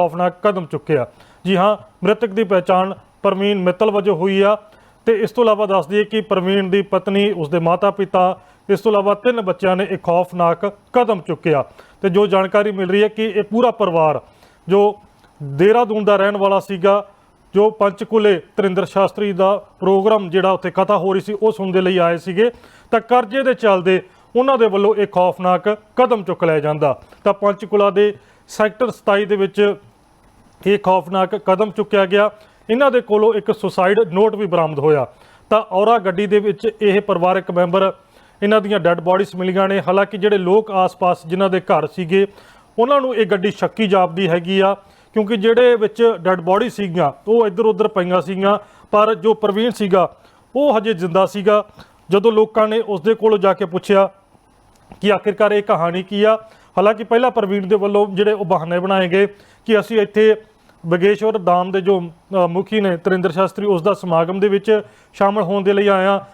ਖੌਫਨਾਕ ਕਦਮ ਚੁੱਕਿਆ। ਜੀ ਹਾਂ, ਮ੍ਰਿਤਕ ਦੀ ਪਛਾਣ ਪ੍ਰਵੀਨ ਮਿੱਤਲ ਵਜੋਂ ਹੋਈ ਆ। ਤੇ ਇਸ ਤੋਂ ਇਲਾਵਾ ਦੱਸ ਦਈਏ ਕਿ ਪ੍ਰਵੀਨ ਦੀ ਪਤਨੀ, ਉਸਦੇ ਮਾਤਾ-ਪਿਤਾ, ਇਸ ਤੋਂ ਇਲਾਵਾ ਤਿੰਨ ਬੱਚਿਆਂ ਨੇ ਇੱਕ ਖੌਫਨਾਕ ਕਦਮ ਚੁੱਕਿਆ। ਤੇ ਜੋ ਜਾਣਕਾਰੀ ਮਿਲ ਰਹੀ ਹੈ ਕਿ ਇਹ ਪੂਰਾ ਪਰਿਵਾਰ, ਜੋ ਦੇਹਰਾਦੂਨ ਦਾ ਰਹਿਣ ਵਾਲਾ ਸੀਗਾ, ਜੋ ਪੰਚਕੂਲੇ ਤਰਿੰਦਰ ਸ਼ਾਸਤਰੀ ਦਾ ਪ੍ਰੋਗਰਾਮ ਜਿਹੜਾ ਉੱਥੇ ਕਥਾ ਹੋ ਰਹੀ ਸੀ, ਉਹ ਸੁਣਦੇ ਲਈ ਆਏ ਸੀਗੇ। ਤਾਂ ਕਰਜ਼ੇ ਦੇ ਚੱਲਦੇ ਉਹਨਾਂ ਦੇ ਵੱਲੋਂ ਇਹ ਖੌਫਨਾਕ ਕਦਮ ਚੁੱਕ ਲਿਆ ਜਾਂਦਾ। ਤਾਂ ਪੰਚਕੂਲਾ ਦੇ ਸੈਕਟਰ 27 ਦੇ ਵਿੱਚ ਇਹ ਖੌਫਨਾਕ ਕਦਮ ਚੁੱਕਿਆ ਗਿਆ। ਇਹਨਾਂ ਦੇ ਕੋਲੋਂ ਇੱਕ ਸੁਸਾਈਡ ਨੋਟ ਵੀ ਬਰਾਮਦ ਹੋਇਆ। ਤਾਂ ਔਰਾ ਗੱਡੀ ਦੇ ਵਿੱਚ ਇਹ ਪਰਿਵਾਰਕ ਮੈਂਬਰ ਇਹਨਾਂ ਦੀਆਂ ਡੈੱਡ ਬਾਡੀਜ਼ ਮਿਲੀਆਂ ਨੇ। ਹਾਲਾਂਕਿ ਜਿਹੜੇ ਲੋਕ ਆਸ-ਪਾਸ ਜਿਨ੍ਹਾਂ ਦੇ ਘਰ ਸੀਗੇ, ਉਹਨਾਂ ਨੂੰ ਇਹ ਗੱਡੀ ਸ਼ੱਕੀ ਜਾਪਦੀ ਹੈਗੀ ਆ, ਕਿਉਂਕਿ ਜਿਹੜੇ ਵਿੱਚ ਡੈੱਡ ਬਾਡੀ ਸੀਗੀਆਂ, ਉਹ ਇੱਧਰ ਉੱਧਰ ਪਈਆਂ ਸੀਗੀਆਂ, ਪਰ ਜੋ ਪ੍ਰਵੀਨ ਸੀਗਾ, ਉਹ ਹਜੇ ਜ਼ਿੰਦਾ ਸੀਗਾ। ਜਦੋਂ ਲੋਕਾਂ ਨੇ ਉਸਦੇ ਕੋਲੋਂ ਜਾ ਕੇ ਪੁੱਛਿਆ ਕਿ ਆਖਿਰਕਾਰ ਇਹ ਕਹਾਣੀ ਕੀ ਆ, ਹਾਲਾਂਕਿ ਪਹਿਲਾਂ ਪ੍ਰਵੀਨ ਦੇ ਵੱਲੋਂ ਜਿਹੜੇ ਉਹ ਬਹਾਨੇ ਬਣਾਏ ਗਏ ਕਿ ਅਸੀਂ ਇੱਥੇ ਬਗੇਸ਼ਵਰ ਦਾਮ ਦੇ ਜੋ ਮੁਖੀ ਨੇ ਤਰਿੰਦਰ ਸ਼ਾਸਤਰੀ, ਉਸ ਦਾ ਸਮਾਗਮ ਦੇ ਵਿੱਚ ਸ਼ਾਮਲ ਹੋਣ ਦੇ ਲਈ ਆਇਆ।